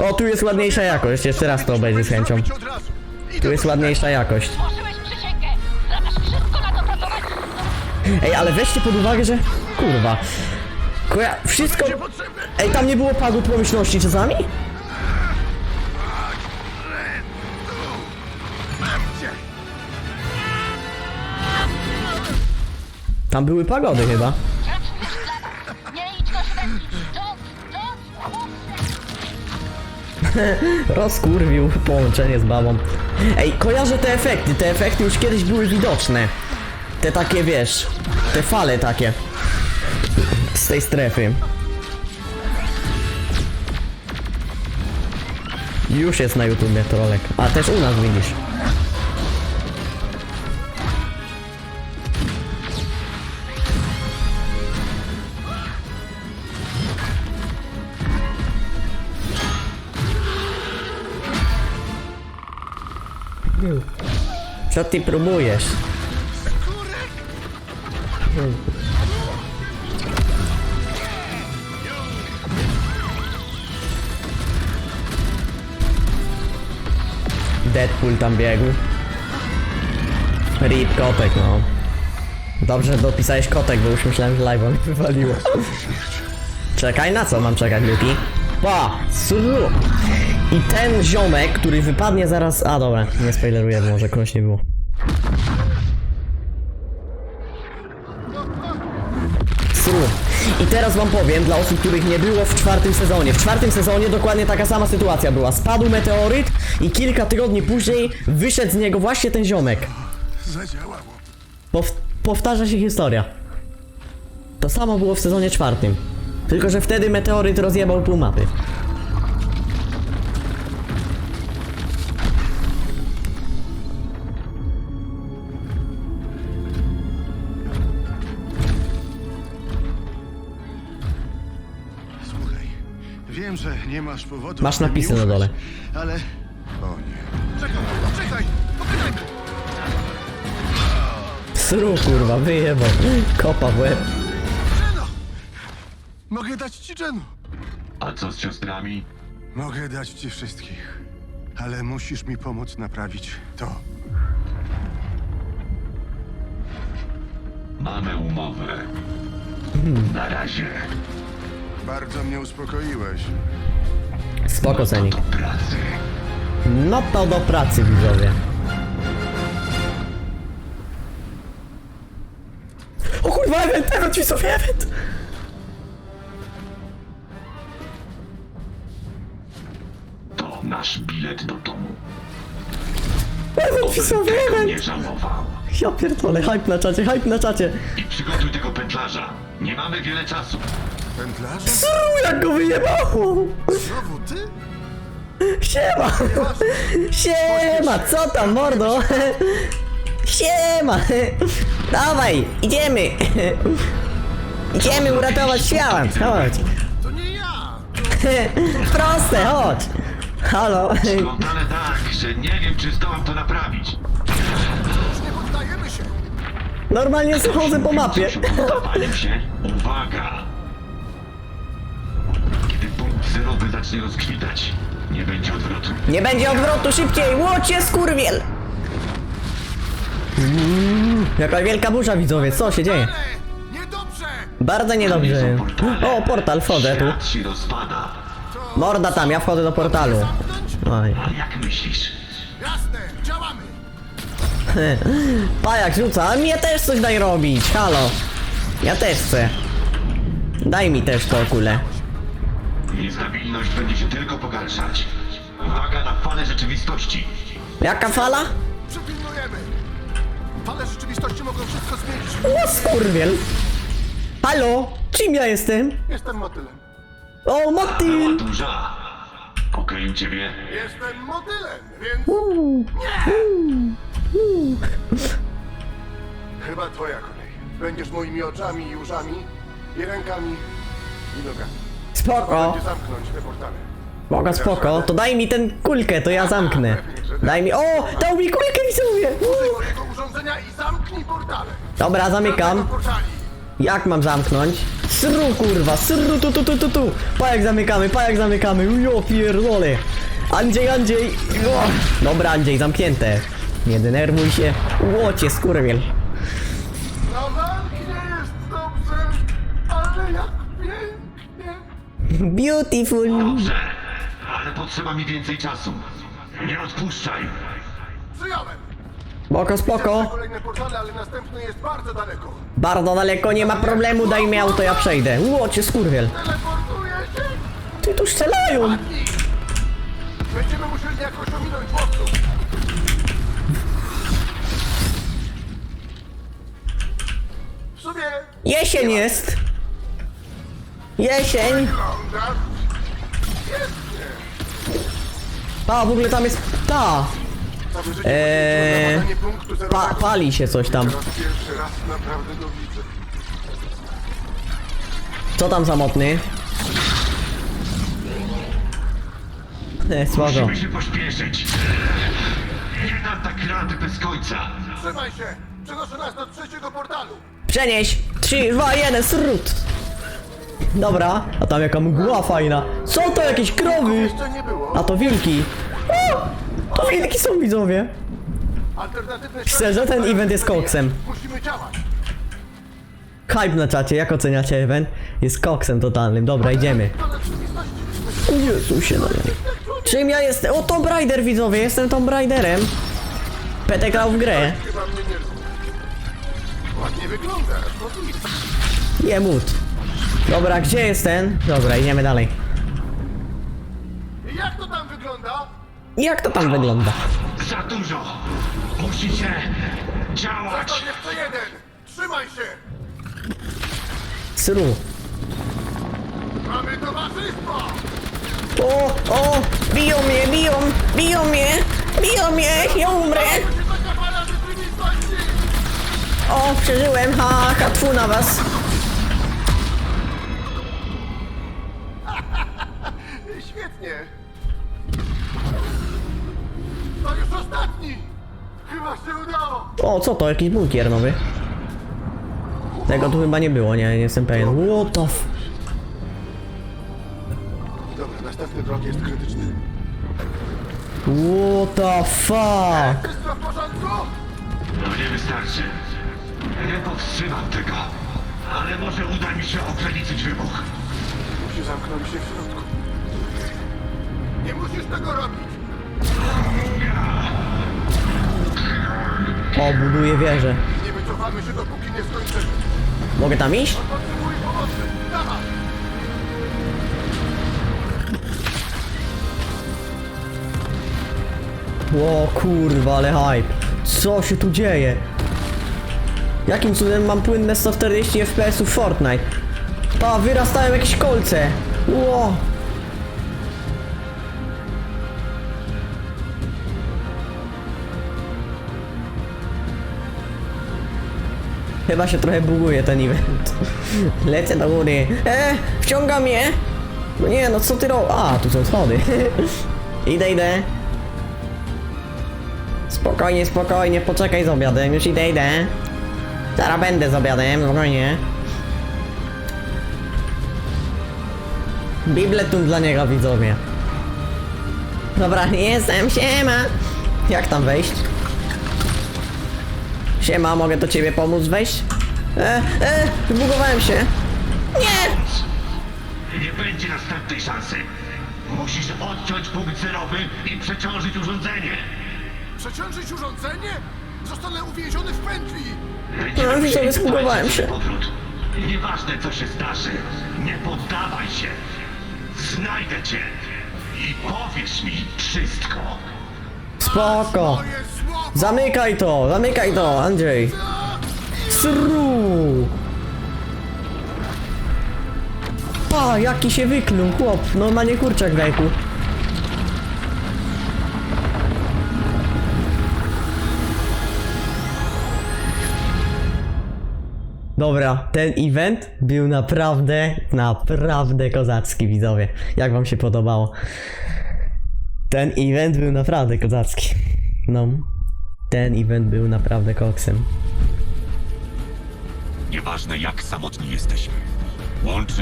O, tu jest ładniejsza jakość, jeszcze raz to obejrzę z chęcią. Tu jest ładniejsza jakość. Złożyłeś przysięgę! Zamiast wszystko na to pracować! Ej, ale weźcie pod uwagę, że... Kurwa. Koja... Wszystko... Ej, tam nie było pagód pomyślności czasami? Tam były pagody chyba. Rozkurwił połączenie z babą. Ej, kojarzę te efekty. Te efekty już kiedyś były widoczne. Te takie, wiesz, te fale takie. Z tej strefy. Już jest na YouTubie trolek. A też u nas widzisz. Co ty próbujesz? Deadpool tam biegł. Rip kotek, no. Dobrze, dopisałeś kotek, bo już myślałem, że live mi wywaliło. Czekaj, na co mam czekać, Luki? Pa! Suru! I ten ziomek, który wypadnie zaraz... A, dobra, nie spoileruję, może kogoś nie było. I teraz wam powiem, dla osób, których nie było w czwartym sezonie. W czwartym sezonie dokładnie taka sama sytuacja była. Spadł meteoryt i kilka tygodni później wyszedł z niego właśnie ten ziomek. Zadziałało. Pow powtarza się historia. To samo było w sezonie czwartym. Tylko, że wtedy meteoryt rozjebał pół mapy. Wiem, że nie masz powodu. Masz mi napisy na ufać, dole. Ale... O nie. Czekaj, czekaj! Sru, kurwa, wyjebał. Kopa w łeb. Jeno! Mogę dać ci Jenu. A co z siostrami? Mogę dać ci wszystkich. Ale musisz mi pomóc naprawić to. Mamy umowę. Na razie. Bardzo mnie uspokoiłeś. Spoko, Zenik. Do pracy. No to do pracy, widzowie. O kurwa, event, event, widzowie, event! To nasz bilet do domu. Event, widzowie, event! nie żałował. Ja pierdolę, hype na czacie, hype na czacie. I przygotuj tego pętlarza. Nie mamy wiele czasu. Pętlarze? Sru, jak go wyjebało! Znowu ty? Siema! Siema, co tam, mordo? Siema! Dawaj, idziemy! Idziemy uratować świat, chodź! To nie ja! Proste, chodź! Halo? Splątane tak, że nie wiem, czy zdołam to naprawić. Już nie poddajemy się! Normalnie schodzę po mapie. Poddawaniem się. Uwaga! Zacznie rozkwitać, nie będzie odwrotu. Nie będzie odwrotu szybciej! Łocie skurwiel! Mm, Jaka wielka burza widzowie, co się dzieje? Niedobrze! Bardzo Nie niedobrze. są portale. O, portal, wchodzę tu. Świat się rozpada. Morda tam, ja wchodzę do portalu. Zamknąć? Oj. A jak myślisz? Jasne, działamy! Pajak rzuca, a mnie też coś daj robić, halo. Ja też chcę. Daj mi też to kulę. Niestabilność będzie się tylko pogarszać. Uwaga na falę rzeczywistości. Jaka fala? Przypilnujemy! Fale rzeczywistości mogą wszystko zmienić. O skurwiel. Halo? Czym ja jestem? Jestem motylem. O, Była motyl! duża. Okej, ciebie. Jestem motylem, więc... Chyba twoja kolej. Będziesz moimi oczami i uszami, i rękami, i nogami. Spoko. Będzie zamknąć te portale. Spoko, spoko. To daj mi ten kulkę, to ja zamknę. Daj mi... O! Dał mi kulkę, widzowie! Użyj Uuu. mojego urządzenia i zamknij portale. Dobra, zamykam. portali. Jak mam zamknąć? Sru kurwa, sru tu tu tu tu tu. Pa jak zamykamy, pa jak zamykamy. Jo pierdolę. Andrzej, Andrzej. O. Dobra Andrzej, zamknięte. Nie denerwuj się. Łocie skurwiel. Beautiful. Dobrze, ale potrzeba mi więcej czasu. Nie odpuszczaj. Przyjąłem. Spoko, spoko. Kolejne portale, ale następny jest bardzo daleko. Bardzo daleko, nie ma problemu, daj mi auto, ja przejdę. Łocie skurwiel. Teleportuję się. Ty tu strzelają. Będziemy musieli jakoś ominąć łowców. W sumie Jesień jest. Jesień. A, w ogóle tam jest... Ta. Eee, Pa, pali się coś tam. Teraz pierwszy raz naprawdę go widzę. Co tam samotny? E, spoko. Musimy się pośpieszyć. Nie dam tak rady bez końca. Trzymaj się! Przenoszę nas do trzeciego portalu! Przenieś! 3, 2, 1, srut! Dobra, a tam jaka mgła fajna. Są to jakieś krowy! Jeszcze nie było. A to wilki. O, to wilki są widzowie. Alternatywne Szczerze, ten event jest koksem. Musimy działać! Hype na czacie, jak oceniacie event? Jest koksem totalnym. Dobra, idziemy. Rzeczywistości! O Jezusie, no Czym ja jestem? O, Tomb Raider widzowie, jestem Tomb Raiderem. Pete grał w grę. Chyba mnie nie rozumie. Ładnie Jemut. Dobra, gdzie jest ten? Dobra, idziemy dalej. Jak to tam wygląda? Jak to tam wygląda? Za dużo. Musicie Za działać. to jeszcze jeden! Trzymaj się! Sru. Mamy towarzystwo! O, o, biją mnie, biją, biją mnie, biją mnie, ja umrę. To się taka fala rzeczywistości! O, przeżyłem, ha, ha, tfu na was. Świetnie! To już ostatni! Chyba się udało! O, co to, jakiś bunkier nowy? Tego tu chyba nie było, nie, nie jestem pewien. What the f... Dobra, następny drog jest krytyczny. What the fuck? Wszystko w porządku? No nie wystarczy. Nie powstrzymam tego. Ale może uda mi się ograniczyć wybuch. Musi zamknąć się w środku. Nie musisz tego robić! O, buduję wieżę. Nie wycofamy się dopóki nie skończymy. Mogę tam iść? Potrzebuję pomocy! Dawaj! O kurwa, ale hype. Co się tu dzieje? Jakim cudem mam płynne 140 fps w Fortnite? Pa, wyrastają jakieś kolce. Ło. Chyba się trochę buguje ten event. Lecę do góry. E, wciąga mnie. No nie, no co ty robisz? A, tu są schody. idę, idę. Spokojnie, spokojnie, poczekaj z obiadem, już idę, idę. Zaraz będę z obiadem, spokojnie. Bibletum dla niego, widzowie. Dobra, jestem, siema. Jak tam wejść? Siema, mogę do ciebie pomóc wejść? E, e, zbugowałem się. Nie! Nie będzie następnej szansy. Musisz odciąć punkt zerowy i przeciążyć urządzenie. Przeciążyć urządzenie? Zostanę uwięziony w pętli! Będziemy No, musieli wprowadzić się. powrót. Nieważne co się zdarzy, nie poddawaj się. Znajdę cię i powiesz mi wszystko. Spoko. Moje! Zamykaj to, zamykaj to, Andrzej. Sru. Pa, jaki się wykluł, chłop. Normalnie kurczak w jajku. Dobra, ten event był naprawdę, naprawdę kozacki, widzowie. Jak wam się podobało? Ten event był naprawdę kozacki. No. Ten event był naprawdę koksem. Nieważne jak samotni jesteśmy. Łączy nas